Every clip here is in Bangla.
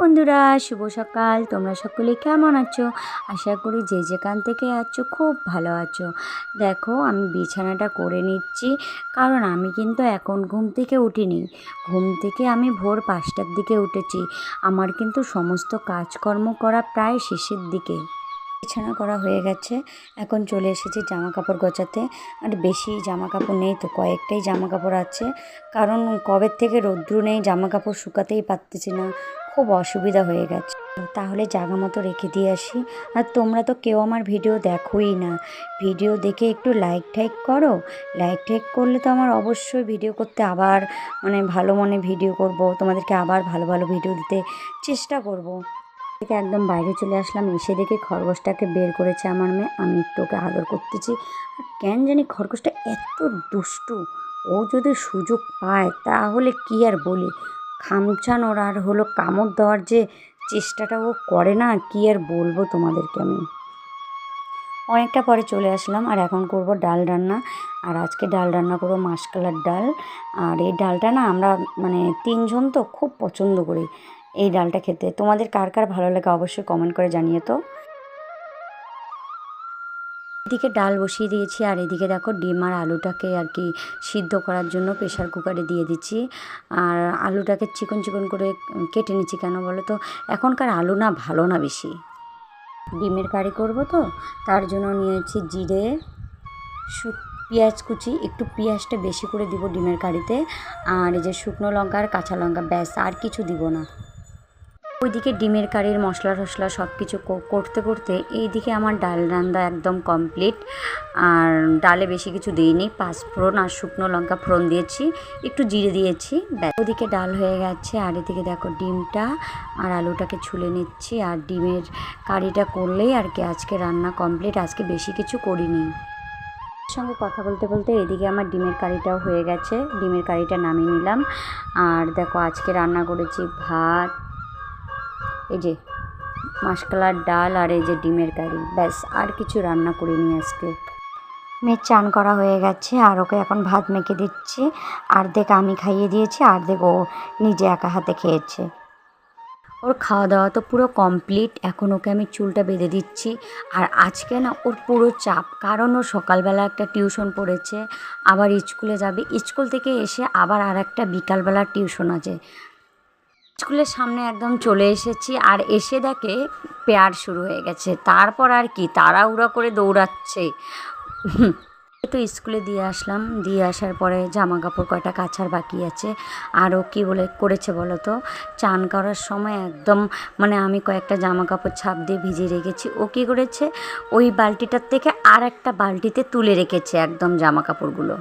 বন্ধুরা, শুভ সকাল। তোমরা সকলে কেমন আছো? আশা করি যে যেখান থেকে আছো খুব ভালো আছো। দেখো, আমি বিছানাটা করে নিচ্ছি, কারণ আমি কিন্তু এখন ঘুম থেকে উঠিনি। ঘুম থেকে আমি ভোর পাঁচটার দিকে উঠেছি। আমার কিন্তু সমস্ত কাজকর্ম করা প্রায় শেষের দিকে। বিছানা করা হয়ে গেছে। এখন চলে এসেছি জামা কাপড় গোছাতে। আর বেশি জামা কাপড় নেই তো, কয়েকটাই জামা কাপড় আছে। কারণ কবের থেকে রৌদ্র নেই জামা কাপড় শুকাতেই পারতেছি না। খুব অসুবিধা হয়ে গেছে। তাহলে জায়গা মতো রেখে দিয়ে আসি। আর তোমরা তো কেউ আমার ভিডিও দেখোই না। ভিডিও দেখে একটু লাইক ঠাইক করো। লাইক ঠাইক করলে তো আমার অবশ্যই ভিডিও করতে আবার মানে ভালো মনে ভিডিও করব। তোমাদেরকে আবার ভালো ভালো ভিডিও দিতে চেষ্টা করব। থেকে একদম বাইরে চলে আসলাম। এসে দেখে খরগোশটাকে বের করেছে আমার মেয়ে। আমি একটু ওকে আদর করতেছি। আর কেন জানি খরগোশটা এত দুষ্টু। ও যদি সুযোগ পায়, তাহলে কি আর বলি? খামচানোর আর হলো কামড় দেওয়ার যে চেষ্টাটা ও করে না, কি আর বলব তোমাদেরকে আমি? অনেকটা পরে চলে আসলাম, আর এখন করব ডাল রান্না। আর আজকে ডাল রান্না করব মাসকালার ডাল। আর এই ডালটা না আমরা মানে তিনজন তো খুব পছন্দ করি এই ডালটা খেতে। তোমাদের কার কার ভালো লাগে অবশ্যই কমেন্ট করে জানিয়ে তো। এদিকে ডাল বসিয়ে দিয়েছি, আর এদিকে দেখো ডিম আর আলুটাকে আর কি সিদ্ধ করার জন্য প্রেশার কুকারে দিয়ে দিচ্ছি। আর আলুটাকে চিকন চিকন করে কেটে নিচ্ছি কেন বলো তো? এখনকার আলু না ভালো না বেশি। ডিমের কারি করব তো, তার জন্য নিয়েছি জিরে পেঁয়াজ কুচি, একটু পেঁয়াজটা বেশি করে দিব ডিমের কারিতে। আর এই যে শুকনো লঙ্কা আর কাঁচা লঙ্কা, ব্যাস, আর কিছু দিব না। ওইদিকে ডিমের কারির মশলা টশলা সব কিছু করতে করতে এইদিকে আমার ডাল রান্না একদম কমপ্লিট। আর ডালে বেশি কিছু দিইনি, পাঁচ ফোড়ন আর শুকনো লঙ্কা ফোড়ন দিয়েছি, একটু জিরে দিয়েছি ওদিকে ডাল হয়ে গেছে, আর এদিকে দেখো ডিমটা আর আলুটাকে ছুলে নিচ্ছি। আর ডিমের কারিটা করলেই আর কি আজকে রান্না কমপ্লিট, আজকে বেশি কিছু করিনি। সঙ্গে কথা বলতে বলতে এদিকে আমার ডিমের কারিটাও হয়ে গেছে, ডিমের কারিটা নামিয়ে নিলাম। আর দেখো আজকে রান্না করেছি ভাত এই যে মাসকালার ডাল আর এই যে ডিমের কারি ব্যাস আর কিছু রান্না করিনি আজকে। মেয়ের চান করা হয়ে গেছে আর ওকে এখন ভাত মেখে দিচ্ছি। অর্ধেক আমি খাইয়ে দিয়েছি অর্ধেক ও নিজে একা হাতে খেয়েছে। ওর খাওয়া দাওয়া তো পুরো কমপ্লিট এখন ওকে আমি চুলটা বেঁধে দিচ্ছি। আর আজকে না ওর পুরো চাপ কারণ ও সকালবেলা একটা টিউশন পড়েছে আবার স্কুলে যাবে। স্কুল থেকে এসে আবার আর একটা বিকালবেলা টিউশন আছে। স্কুলের সামনে একদম চলে এসেছি আর এসে দেখে পেয়ার শুরু হয়ে গেছে। তারপর আর কি, তাড়াহুড়া করে দৌড়াচ্ছে। তো স্কুলে দিয়ে আসলাম, দিয়ে আসার পরে জামা কাপড় কয়টা কাছার বাকি আছে। আরও কি বলে, করেছে বলো তো? চান করার সময় একদম মানে আমি কয়েকটা জামা কাপড় ছাপ দিয়ে ভিজিয়ে রেখেছি। ও কী করেছে? ওই বালতিটার থেকে আর একটা বালতিতে তুলে রেখেছে একদম জামা কাপড়গুলো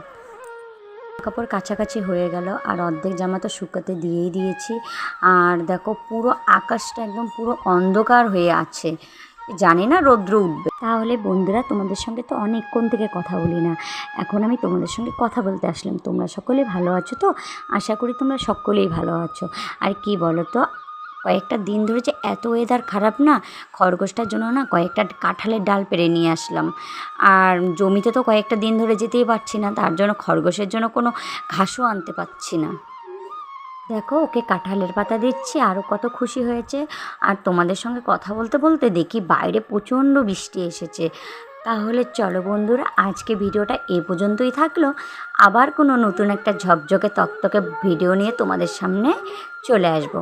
কাপড় কাছাকাছি হয়ে গেল, আর অর্ধেক জামা তো শুকাতে দিয়েই দিয়েছি। আর দেখো, পুরো আকাশটা একদম পুরো অন্ধকার হয়ে আছে। জানি না রৌদ্র উঠবে। তাহলে বন্ধুরা, তোমাদের সঙ্গে তো অনেকক্ষণ থেকে কথা বলি না। এখন আমি তোমাদের সঙ্গে কথা বলতে আসলাম। তোমরা সকলে ভালো আছো তো? আশা করি তোমরা সকলেই ভালো আছো। আর কি বলো তো? কয়েকটা দিন ধরে যে এত ওয়েদার খারাপ না, খরগোশটার জন্য না কয়েকটা কাঁঠালের ডাল পেরে নিয়ে আসলাম। আর জমিতে তো কয়েকটা দিন ধরে যেতেই পারছি না, তার জন্য খরগোশের জন্য কোনো ঘাসও আনতে পারছি না। দেখো, ওকে কাঁঠালের পাতা দিচ্ছি আরও কত খুশি হয়েছে। আর তোমাদের সঙ্গে কথা বলতে বলতে দেখি বাইরে প্রচণ্ড বৃষ্টি এসেছে। তাহলে চলো বন্ধুরা, আজকে ভিডিওটা এ পর্যন্তই থাকল। আবার কোনো নতুন একটা ঝকঝকে তকতকে ভিডিও নিয়ে তোমাদের সামনে চলে আসব।